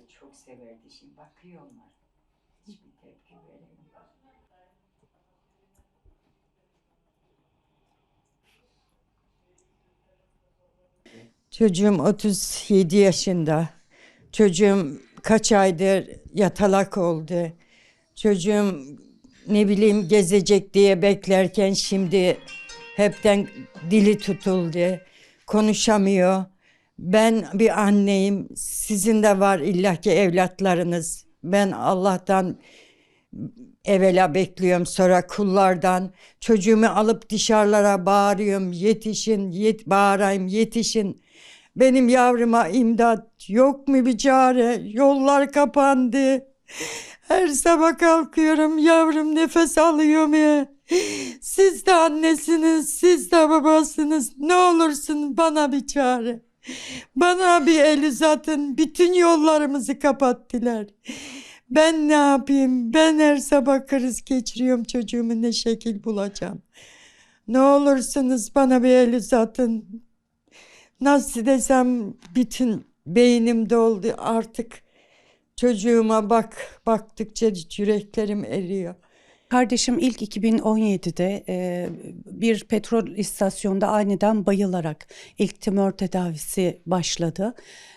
da çok severdi. Şimdi bakıyor onlar. Hiçbir tepki veremiyor. Çocuğum 37 yaşında. Çocuğum kaç aydır yatalak oldu. Çocuğum ne bileyim gezecek diye beklerken şimdi hepten dili tutuldu. Konuşamıyor. Ben bir anneyim. Sizin de var illaki evlatlarınız. Ben Allah'tan evvela bekliyorum sonra kullardan. Çocuğumu alıp dışarılara bağırıyorum. Yetişin, yet, bağırayım yetişin. Benim yavruma imdat yok mu bir çare? Yollar kapandı. Her sabah kalkıyorum yavrum nefes alıyor mu? Siz de annesiniz, siz de babasınız. Ne olursun bana bir çare. Bana bir el uzatın. Bütün yollarımızı kapattılar. Ben ne yapayım? Ben her sabah kriz geçiriyorum çocuğumu ne şekil bulacağım. Ne olursunuz bana bir el uzatın. Nasıl desem bütün beynim doldu artık. Çocuğuma bak baktıkça yüreklerim eriyor. Kardeşim ilk 2017'de e, bir petrol istasyonunda aniden bayılarak ilk tümör tedavisi başladı.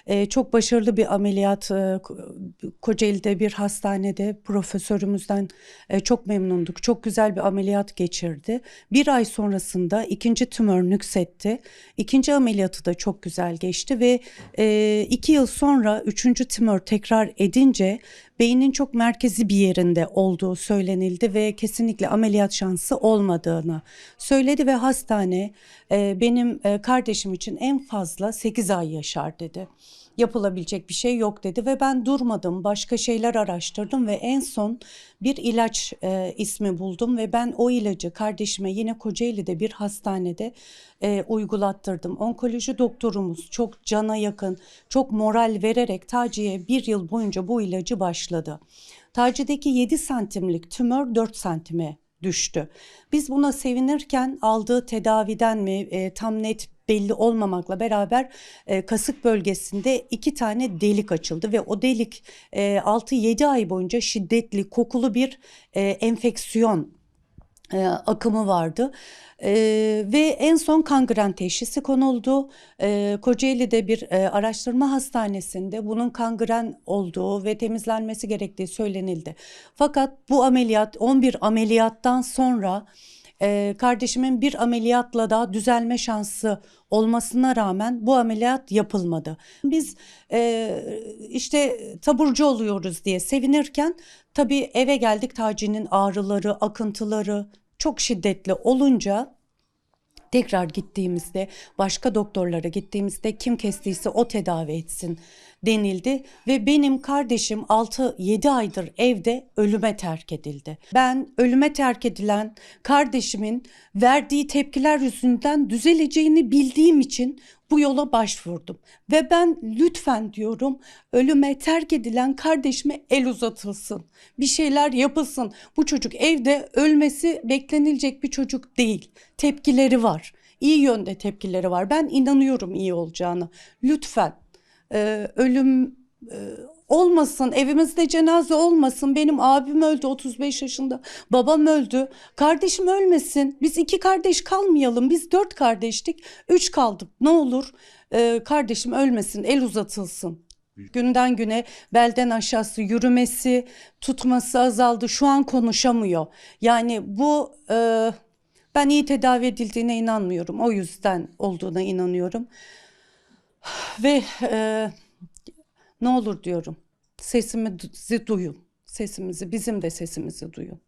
E, çok başarılı bir ameliyat e, Ko- Kocaeli'de bir hastanede profesörümüzden e, çok memnunduk. Çok güzel bir ameliyat geçirdi. Bir ay sonrasında ikinci tümör nüksetti. İkinci ameliyatı da çok güzel geçti ve e, iki yıl sonra üçüncü tümör tekrar edince beynin çok merkezi bir yerinde olduğu söylenildi ve kesinlikle ameliyat şansı olmadığını söyledi ve hastane e, benim e, kardeşim için en fazla 8 ay yaşar dedi. Yapılabilecek bir şey yok dedi ve ben durmadım başka şeyler araştırdım ve en son bir ilaç e, ismi buldum ve ben o ilacı kardeşime yine Kocaeli'de bir hastanede e, uygulattırdım. Onkoloji doktorumuz çok cana yakın, çok moral vererek Taci'ye bir yıl boyunca bu ilacı başladı. Taci'deki 7 santimlik tümör 4 santime düştü. Biz buna sevinirken aldığı tedaviden mi e, tam net belli olmamakla beraber e, kasık bölgesinde iki tane delik açıldı ve o delik e, 6-7 ay boyunca şiddetli kokulu bir e, enfeksiyon e, akımı vardı. E, ve en son kangren teşhisi konuldu. E, Kocaeli'de bir e, araştırma hastanesinde bunun kangren olduğu ve temizlenmesi gerektiği söylenildi. Fakat bu ameliyat 11 ameliyattan sonra e, kardeşimin bir ameliyatla daha düzelme şansı olmasına rağmen bu ameliyat yapılmadı. Biz e, işte taburcu oluyoruz diye sevinirken tabii eve geldik Taci'nin ağrıları, akıntıları çok şiddetli olunca tekrar gittiğimizde başka doktorlara gittiğimizde kim kestiyse o tedavi etsin denildi ve benim kardeşim 6-7 aydır evde ölüme terk edildi. Ben ölüme terk edilen kardeşimin verdiği tepkiler yüzünden düzeleceğini bildiğim için bu yola başvurdum ve ben lütfen diyorum ölüme terk edilen kardeşime el uzatılsın. Bir şeyler yapılsın. Bu çocuk evde ölmesi beklenilecek bir çocuk değil. Tepkileri var. İyi yönde tepkileri var. Ben inanıyorum iyi olacağını. Lütfen e, ölüm e, olmasın, evimizde cenaze olmasın. Benim abim öldü 35 yaşında, babam öldü. Kardeşim ölmesin. Biz iki kardeş kalmayalım. Biz dört kardeştik, üç kaldık. Ne olur e, kardeşim ölmesin, el uzatılsın. Günden güne belden aşağısı yürümesi, tutması azaldı. Şu an konuşamıyor. Yani bu e, ben iyi tedavi edildiğine inanmıyorum. O yüzden olduğuna inanıyorum. Ve e, ne olur diyorum sesimizi duyun. Sesimizi bizim de sesimizi duyun.